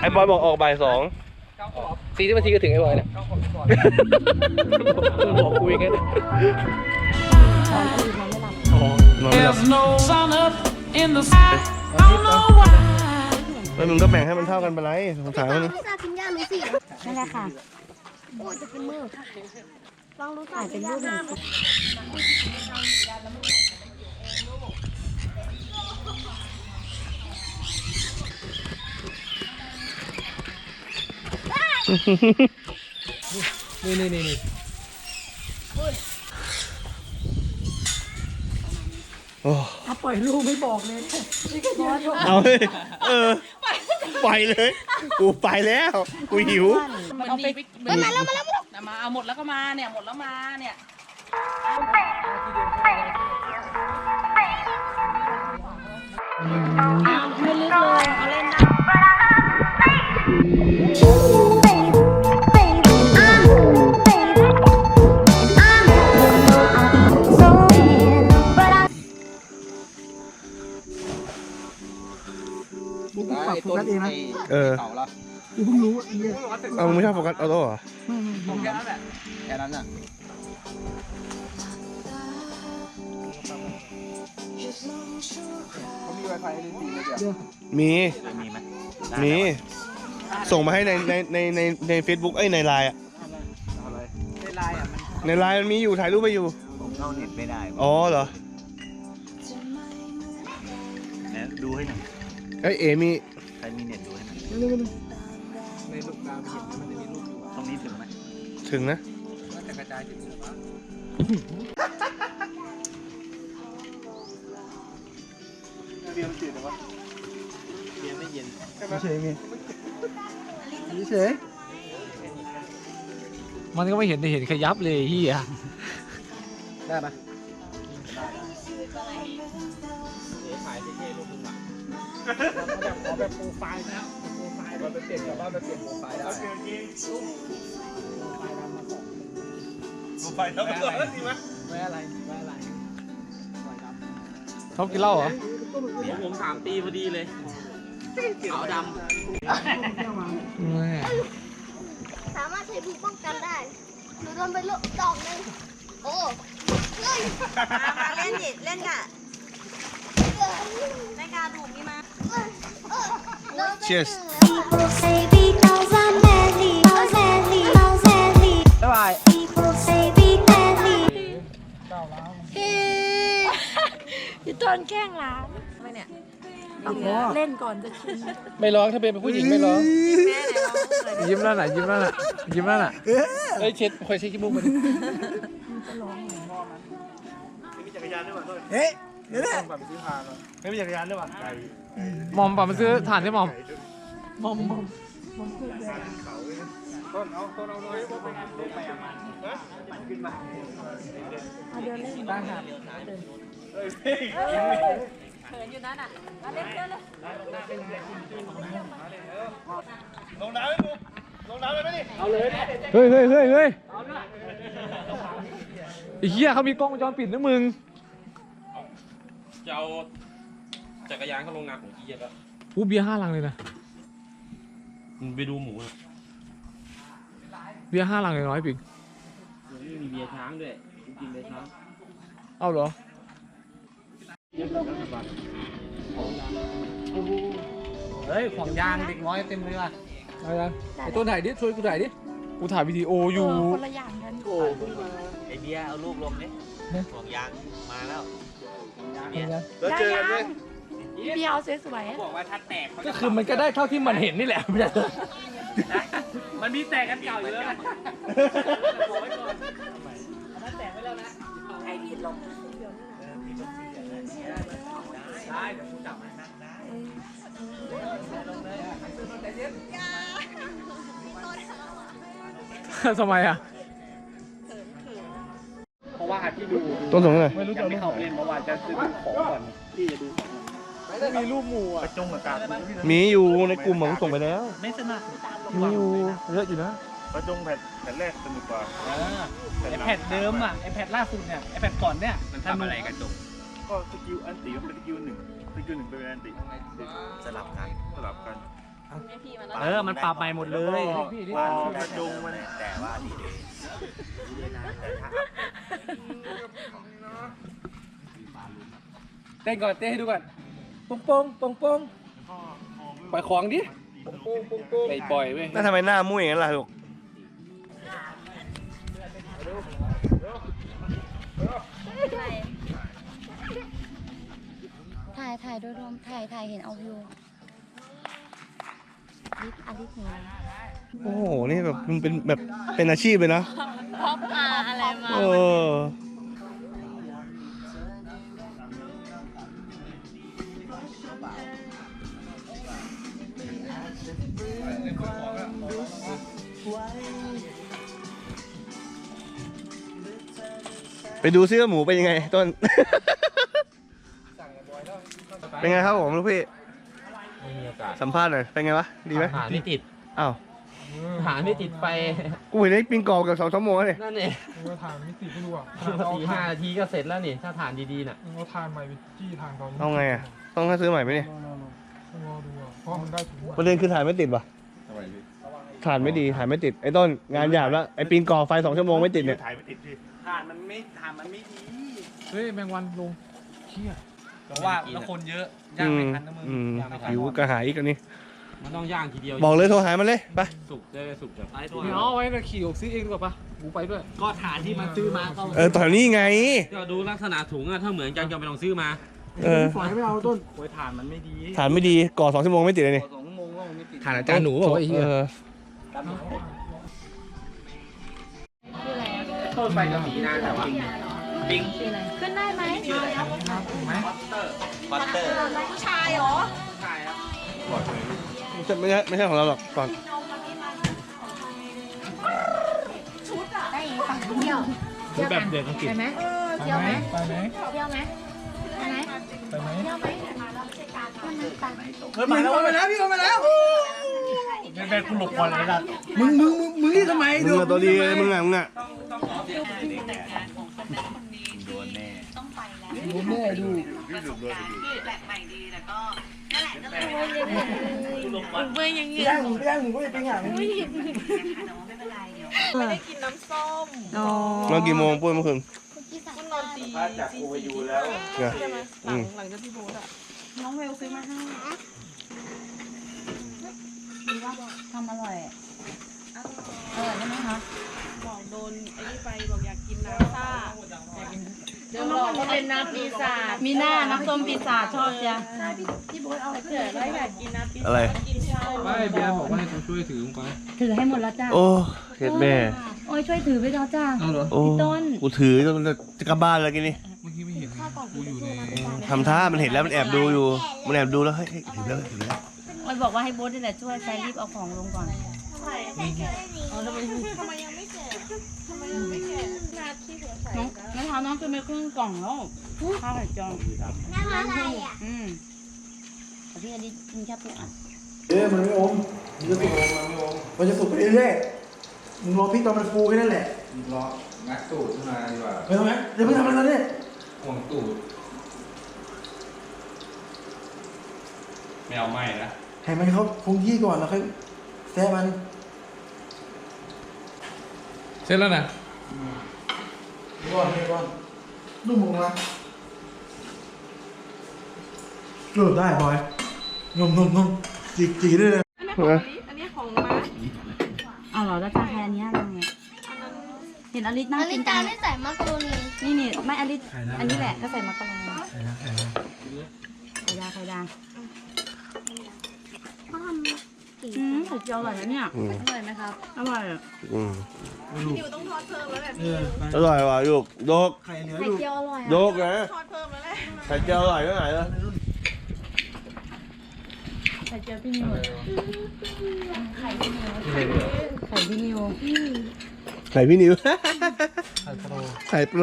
ไอ้บอยบอกออกบ่ายสองสี่สิบนาทีก็ถึงไอ้บอยเนี่ยบอกคุยกันนอนไม่หลับ There's no sun up in the sky. I don't know why. แล้วมึงก็แบ่งให้มันเท่ากันไปไรสงสารมันไม่ทราบกินยาหรือสินั่นแหละค่ะ โอ้จะเป็นมือลองดูถ่ายเป็นรูปหนึ่ง นี่นี่นี่นี่โอ้ถ้าปล่อยลูกไม่บอกเลยนี่ก็เยอะอยู่เอาเลยเออไปเลย กูไปแล้ว กูหิว มันเอาไปมาแล้วมาแล้วมาเอาหมดแล้วก็มาเนี่ยหมดแล้วมาเนี่ยไม่ลึกเลยเอาเล่น นะได้ต้นไอ้เออเก่าละเอามึงไม่ชอบโฟกัสออโต้เหรอแค่นั้นแหละแค่นั้นน่ะเขามี Wi-Fi ในทีมเลยเดี๋ยวมี มีไหมมี ส่งมาให้ในในในในในเฟซบุ๊กเอ้ยในไลน์อะอะไรในไลน์อะมันในไลน์มันมีอยู่ถ่ายรูปไปอยู่ ผมเข้าเน็ตไม่ได้อ๋อเหรอนะดูให้หน่อย เอ้ยเอมีใครมีเน็ตดูให้หน่อยในลูกตาเห็นมันจะมีรูปอยู่ตรงนี้ถึงไหมถึงนะมันจะกระจายที่มือว่าเบียร์มันจืดหรอวะเบียร์ไม่เย็นเฉยมีเฉยมันก็ไม่เห็นเห็นขยับเลยเฮียได้ปะ แบบโปรไฟล์นะโปรไฟล์มันเป็นเปลี่ยนกับว่ามันเปลี่ยนโปรไฟล์ได้ไปแล้วก็สิมะไม่อะไรไม่อะไรชอบกินเหล้าเหรอ ผมสามปีพอดีเลยขาวดแม่สามารถใช้ผู้ป้องกันได้หนูโดนไปลูกดอกหนึงโอ้เฮ้ยมาเล่นดิเล่นกะเอ้ยเล่นกะถูกนี่มา เอ้ยเอ้ยเลิกไป Cheers หนึ่ง say because I'm manly because manly because manly บ๊ายบาย people say be manly พี่ต้นแกล้งร้านทำไมเนี่ยเล่นก่อนจะชิมไม่ร้องถ้าเป็นผู้หญิงไม่ร้องแม่ไหนเรายิ้มแล้วน่ะยิ้มแล้วน่ะยิ้มแล้วน่ะเอ้ยเช็ดคอยเช็ดขี้มูกมันเฮ้ยเดี๋ยวนะไม่มีจักรยานด้วยวะ หมอมป่ะมันซื้อถ่านที่หมอมมอมมอมต้นเอาต้นเอาเลยลงไปอะมันขึ้นมาเดินเล่นบ้างค่ะเดินเขินอยู่นั่นอะเล่นเล่นเลยลงน้ำไหมกูลงน้ำเลยไหมนี่เฮ้ยเฮ้ยเฮ้ยเฮ้ยไอ้เหี้ยเขามีกล้องวงจรปิดนะมึงจะเอา จักรยานเข้าโรงงานของพี่เย็บแล้วอู้เบียร์ห้าลังเลยนะ มึงไปดูหมูนะเบียร์ห้าลังเลยน้อยปิงมีเบียร์ช้างด้วยกูกินเบียร์ช้างเอาเหรอ เฮ้ย ของยางเด็กน้อยเต็มเลยว่ะเอายังไอ้ต้นถ่ายดิ ช่วยกูถ่ายดิ กูถ่ายวิดีโออยู่คนละอย่างกันไอเบียร์เอาลูกลงดิของยางมาแล้วแล้วเจอกันไหม พี่เอาสวยๆบอกว่าถ้าแตกก็คือมันก็ได้เท่าที่มันเห็นนี่แหละไม่ใช่มันมีแตกกันเก่าอยู่แล้วนะทำไมอะ เพราะว่าที่ดูต้นส่งให้หน่อยยังไม่เข้าเล่นเมื่อวานจะซื้อของก่อนที่จะดู มีรูปหมู่อะจงกับการมีอยู่ในกลุ่มผมส่งไปแล้ว ไม่สนับมีอยู่เยอะอยู่นะประจงแผ่นแผ่นแรกสนุกกว่าไอแพดเดิมอะไอแพดล่าสุดเนี่ยไอแพดก่อนเนี่ยมันทำอะไรกันจงก็สกิลอันติก็เป็นสกิลหนึ่งสกิลหนึ่งเป็นอันติสลับกันสลับกันไพี่มันแล้วเออ มันปรับใหม่หมดเลยวางกระจุงมันแต่ว่าดีเดย์เต้นก่อนเต้นให้ดูก่อน ปงปงปงปงปล่อยของดิไม่ปล่อยเว้ยแล้วทำไมหน้ามุ้ยอย่างนั้นล่ะลูกถ่ายถ่ายโดยรวมถ่ายถ่ายเห็นเอาวิวลิฟอลิฟหนูโอ้โห นี่แบบมันเป็นแบบเป็นอาชีพเลยนะ พบอาอะไรมา เออ ไปดูซิว่าหมูเป็นยังไง ต้น เป็นไงครับผมลูกพี่ ไม่มีโอกาสสัมภาษณ์หน่อย เป็นไงวะ ดีไหมหาไม่ติด อ้าว หาไม่ติดไปกูเห็นไอ้ปิงกองกับสองชั่วโมงแล้วเนี่ยนั่นเองเราทานไม่ติดไม่รู้อะสี่ห้านาทีก็เสร็จแล้วนี่ ถ้าฐานดีๆน่ะเราทานใหม่ไปจี้ทางตอนเอาไงอะ ต้องให้ซื้อใหม่ไหมเนี่ยต้องรอดูอะเพราะมันได้ถุงประเด็นคือถ่ายไม่ติดว่ะถ่านไม่ดีถ่ายไม่ติด ไอ้ต้นงานหยาบแล้ว ไอ้ปิงก่อไฟสองชั่วโมงไม่ติดเนี่ย ถ่ายไม่ติดพี่ เฮ้ยแมงวันลงเชี่ย แต่ว่าแล้วคนเยอะย่างอืไม่มทันนะมึงอืมย่างไม่ทันหิวกระหายอีกอันนี้ มันต้องย่างทีเดียวบอกเลยโทรหามันเลย ไป สุกได้สุกแบบไปตัวเดี๋ยวเอาไว้นะขี่ออกซื้อเองดีกว่าปะหมูไปด้วย ก็ฐานที่มันซื้อมาก็เออตอนนี้ไงก็ดูลักษณะถุงอะถ้าเหมือนกันก็ไม่ต้องซื้อมาเออฝอยไม่เอาต้นโอ้ยฐานมันไม่ดีถ่านไม่ดี ก่อสองชั่วโมงไม่ติดเลยนี่ สองชั่วโมงก็ไม่ติด ฐานอาจารย์หนูบอกว่าไอ้เหี้ยเออ ต้นไฟกระสีนานแต่ว่าปิงขึ้นได้ไหมบัตเตอร์ผู้ชายเหรอใช่ครับไม่ใช่ไม่ใช่ของเราหรอกก่อนได้ฝั่งเที่ยวแบบเด็กอังกฤษไปไหมเที่ยวไหมไปไหมเที่ยวไหมไปไหมไปไหมเที่ยวไหมมันมันตัดเฮ้ยมาแล้วมาแล้วพี่มาแล้วแม่กูหลบก่อนเลยนะมึงมึงมึงมึงนี่ทำไมมึงอะตัวดีเลยมึงอะมึงอะ เบอร์ยังเงี้ยย่างหมูย่างหมูก็จะเป็นอย่างนี้ไม่ได้กินน้ำส้มอ๋อนอนกี่โมงปุ้ยเมื่อคืนก็นอนตีถ้าจากกูไปอยู่แล้วเนี่ยใช่ไหมหอืลังมหลังจากพี่โบ๊ทอะน้องเวลซื้อมาให้ทำอร่อยอร่อยใช่ไหมคะบอกโดนไอ้นี่ไปบอก อยากกินน้ำซ่าอยากกินเดี๋ยวบอกว่าเป็นน้ำปีศาจมีหน้าน้ำส้มปีศาจชอบจ้ะพี่โบ๊ทเอาเกิดแล้วอยากกินน้ำปีศาจอะไร กินเช้าไม่เบียร์บอกว่าให้กูช่วยถือลงไปถือให้หมดแล้วจ้าโอ้เห็ดแม่ โอ้ยช่วยถือไปแล้วจ้า เอาเหรอโอ้พี่ต้น กูถือจนจะกลับบ้านแล้วกินนี่เมื่อกี้ไม่เห็นกูอยู่ในทำท่ามันเห็นแล้วมันแอบดูอยู่ มันแอบดูแล้วเฮ้ยเฮ้ยถือแล้วถือแล้วโอ้ยบอกว่าให้โบ๊ทนี่แหละช่วยใช้รีบเอาของลงก่อน ทำไมยังไม่แก่ทำไมยังไม่แก่ นาที่หัวใสน้องน้องเท้าน้องจะไม่ครึ่งกล่องแล้วข้าวไข่จองนั่งอะไรอะอืมแต่พี่อันนี้กินแค่ปูอัดเอ้ยมันไม่อมมันจะสุกมันจะสุกไปเรื่อยๆมึงรอพริกตอนมันฟูแค่นั้นแหละรองัดตูดขึ้นมาดีกว่าเออไหมเดี๋ยวเพิ่งทำอะไรตอนนี้ห่วงตูดไม่เอาไม่นะให้มันเขาคงที่ก่อนแล้วค่อยแซะมัน เสร็จแล้วนะเดี๋ยว ก่อนเดี๋ยวก่อนนุ่มลงมาเริ่มได้บอยนุ่มนุ่มนุ่มจีจีได้เลยอันนี้ของม้าเอาเหรอแล้วจะแทนเนี้ยลงไงเห็นอลิสนั่งนากิฬินกากันไม่ใส่มักกะโรนีนี่นี่ไม่อลิสอันนี้แหละก็ใส่มักกะโรนีใส่นะใส่นะไข่ดาไข่ดาเขาทำกี่ อืมไข่เจียวอร่อยนะเนี่ย อืม อร่อยไหมครับอร่อยอะอืมนิวต้องทอดเพิ่มแล้วแหละเออไปอร่อยว่ะลูกโดกไข่เหลือไข่อยู่เจียวอร่อยโดอะกนะทอดเพิ่มแล้วแหละไข่เจียวอร่อยเท่าไหร่แล้วไข่เจียวพี่นิวไข่พี่นิวไข่พี่นิวไข่พี่นิว ไข่โปรไข่โปร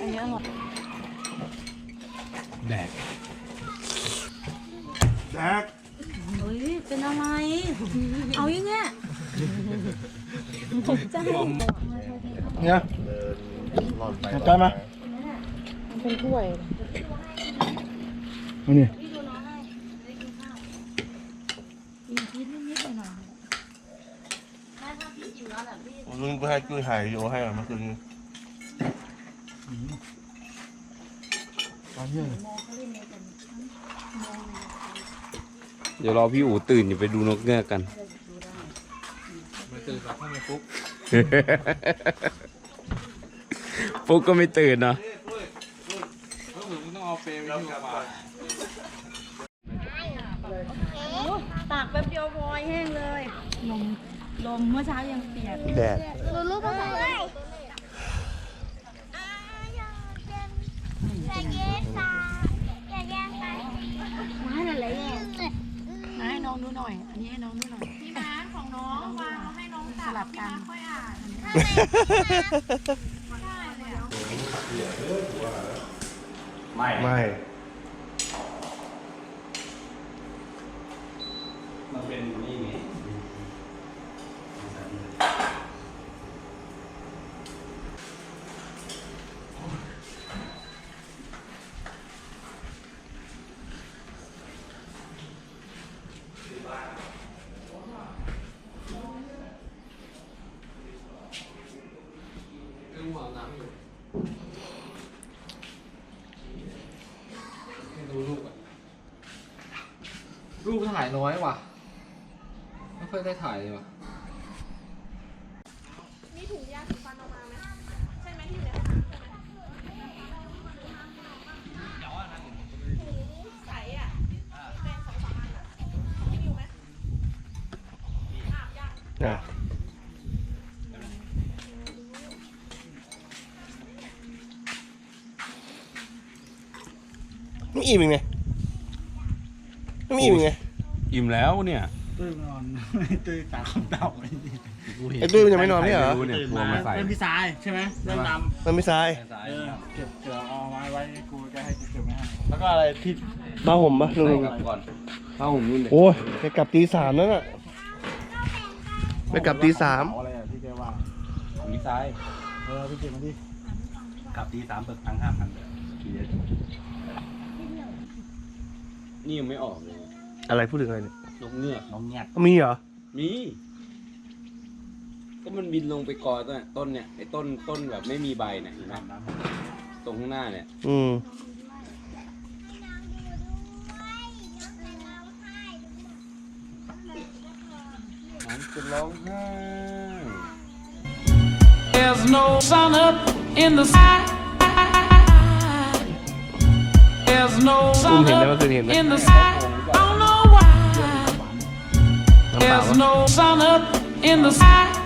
อันนี้อร่อยแดกแดก เป็นอะไร เอาอย่างเงี้ยผมจะให้เนี่ยจับใจมเป็นถ้วยอันนี้กุยหอย我昨天不还去海游还有吗？昨天。嗯。啊，热น。 เดี๋ยวรอพี่อู๋ตื่นอยู่ไปดูนกเงือกกัน ไม่ตื่นหรอกถ้าไม่ฟุกฟุกก็ไม่ตื่นเนาะก็เหมือนมึงต้องเอาเฟรมไปที่บ้านตากแป๊บเดียวพอยแห้งเลย ลม ลมเมื่อเช้ายังเปียก แดดลูลูภาษาอะไรอย่าแย่งตาอย่าแย่งตาไม่อะไรแย่ง มาให้น้องดูหน่อย อันนี้ให้น้องดูหน่อย พี่ม้าของน้องวางแล้วให้น้องสลับกันค่อยอ่านไม่ไม่ มันเป็นนี่ไง ให้ดูรูปอะรูป ถ่ายน้อยว่ะ ไม่ค่อยได้ถ่ายเลยว่ะ มีถุงยาสีฟันออกมาไหมใช่ไหมที่อยู่ในห้องน้ำใช่ไหมถุงใสอะที่เป็นสองสามอันอะยังอยู่ไหมอาบยัง อะไม่อิ่มอีกไงไม่อิ่มอีกไง อิ่มแล้วเนี่ยตื้นนอน ตื้นตาคำเต่าไอ้นี่ไอ้ตุ้ยมันยังไม่นอนไม่เหรอใครู้เนี่ยตื่นกลัวมามาใส่เริ่มพี่สายใช่ไหมเริ่มดมันไม่ทรายำเออเก็บเกลือเอาไม้ไว้กูจะให้กูเก็บไว้ให้แล้วก็อะไรที่บ้าห่มปะลุงกลับก่อนผ้าห่มนู่นเนี่ยโอ้ยไปกลับตีสามแล้วน่ะไปกลับตีสามเอาอะไรอะที่แกว่าของมิซ้ายเออพี่เก็บมาดิกลับตีสามเปิดตังค์ห้าพันนี่ยังไม่ออกเลย อะไรพูดถึงอะไรเนี่ยนกเงือกน้องเงียบมีเหรอ มี ก็มันบินลงไปกอต้นเนี่ยต้นเนี่ยไอ้ต้นต้นแบบไม่มีใบเนี่ยเห็นไหมตรงข้างหน้าเนี่ย อืม มันจะร้องไห้ There's no sun up in the sky. There's no อุ้ม sun เห็นได้ up เมื่อคืนเห็นไหม in the sky. There's ปะ no sun up in the sky.